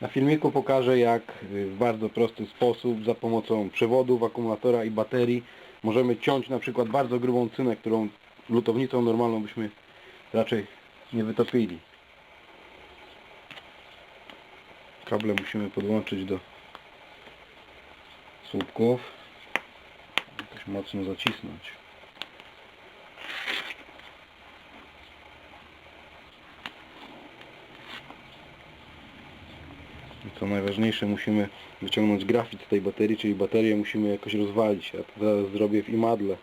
Na filmiku pokażę jak y, w bardzo prosty sposób za pomocą przewodów, akumulatora i baterii możemy ciąć na przykład bardzo grubą cynę, którą lutownicą normalną byśmy raczej nie wytopili. Kable musimy podłączyć do słupków. Jakoś mocno zacisnąć. I co najważniejsze, musimy wyciągnąć grafit z tej baterii, czyli baterię musimy jakoś rozwalić. Ja to zaraz zrobię w imadle.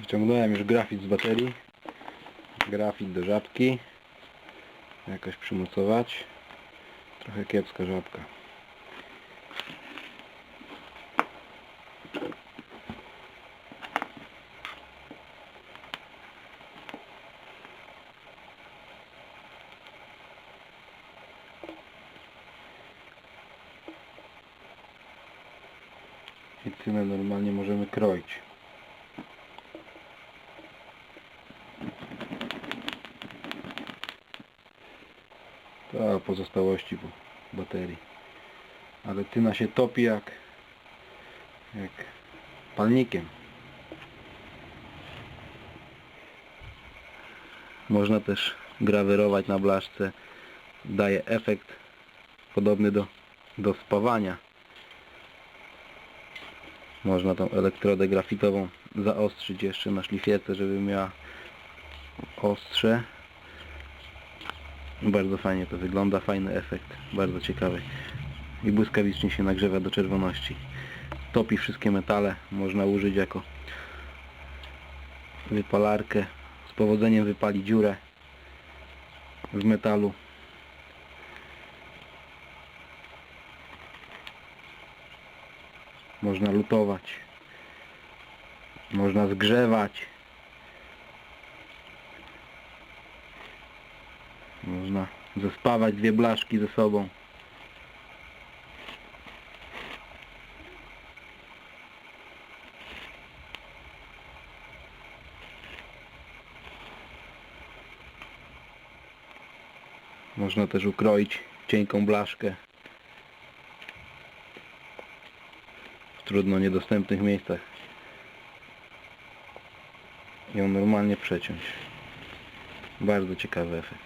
Wyciągnąłem już grafit z baterii. Grafit do żabki. Jakoś przymocować. Trochę kiepska żabka. I cynę normalnie możemy kroić. To pozostałości po baterii. Ale tyna się topi jak jak palnikiem. Można też grawerować na blaszce. Daje efekt podobny do, do spawania. Można tą elektrodę grafitową zaostrzyć jeszcze na szlifierce, żeby miała ostrze. Bardzo fajnie to wygląda, fajny efekt, bardzo ciekawy. I błyskawicznie się nagrzewa do czerwoności. Topi wszystkie metale, można użyć jako wypalarkę. Z powodzeniem wypali dziurę w metalu. Można lutować. Można zgrzewać. Można zespawać dwie blaszki ze sobą. Można też ukroić cienką blaszkę trudno niedostępnych miejscach. Ją normalnie przeciąć. Bardzo ciekawy efekt.